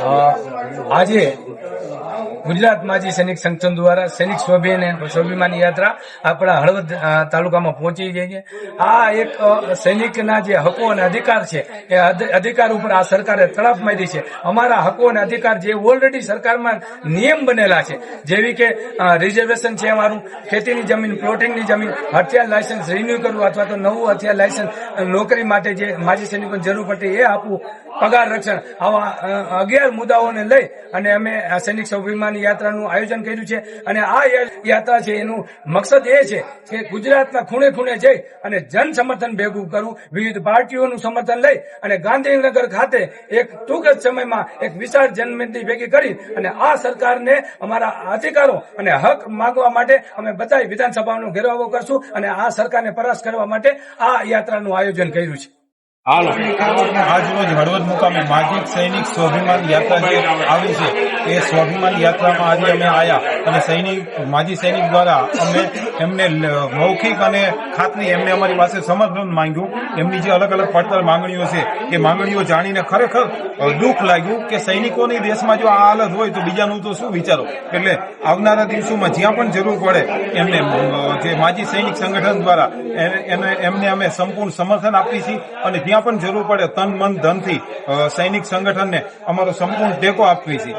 અ, આજે ગુજરાત માજી સૈનિક સંગઠન દ્વારા સૈનિક સ્વાભિમાન સ્વાભિમાની યાત્રા આપણા હળવદ તાલુકામાં પહોંચી ગઈ છે. આ એક સૈનિકના જે હકો અને અધિકાર છે, એ અધિકાર ઉપર આ સરકારે તડપ મારી છે. અમારા હકો અને અધિકાર જે ઓલરેડી સરકારમાં નિયમ બનેલા છે, જેવી કે રિઝર્વેશન છે અમારું, ખેતીની જમીન પ્લોટિંગની જમીન, હથિયાર લાયસન્સ રિન્યુ કરવું અથવા તો નવું હથિયાર લાયસન્સ નોકરી માટે જે માજી સૈનિકોની જરૂર પડતી એ આપવું, પગાર રક્ષણ, આવા અગિયાર મુદ્દાઓને લઈ અને અમે સૈનિક સ્વાભિમાન યાત્રાનું આયોજન કર્યું છે અને આ યાત્રા છે એનું મકસદ એ છે કે ગુજરાતના ખૂણે ખૂણે જઈ અને જન સમર્થન ભેગું કરવું વિવિધ પાર્ટીઓનું સમર્થન લઈ અને ગાંધીનગર ખાતે એક ટૂંક જ સમયમાં એક વિશાળ જનમેદની ભેગી કરી અને આ સરકારને અમારા અધિકારો અને હક માંગવા માટે અમે બધા વિધાનસભાનો ઘેરાવો કરશું અને આ સરકારને પરાસ્ત કરવા માટે આ યાત્રાનું આયોજન કર્યું છે. આજરોજ હળવદ મુકામે માજી સૈનિક સ્વાભિમાન યાત્રા આવી છે, એ સ્વાભિમાન યાત્રામાં આજે અમે આવ્યા અને સૈનિક, માજી સૈનિક દ્વારા અમે એમને મૌખિક અને ખાતરી એમને અમારી પાસે સમર્થન માંગ્યું. એમની જે અલગ અલગ પડતર માંગણીઓ છે, એ માંગણીઓ જાણીને ખરેખર દુઃખ લાગ્યું કે સૈનિકોની દેશમાં જો આ હાલત હોય તો બીજાનું તો શું વિચારો? એટલે આવનારા દિવસોમાં જ્યાં પણ જરૂર પડે, એમને જે માજી સૈનિક સંગઠન દ્વારા એને એમને અમે સંપૂર્ણ સમર્થન છીએ અને જ્યાં પણ જરૂર પડે તન, મન, ધનથી થી સૈનિક સંગઠનને અમારો સંપૂર્ણ ટેકો આપવી છીએ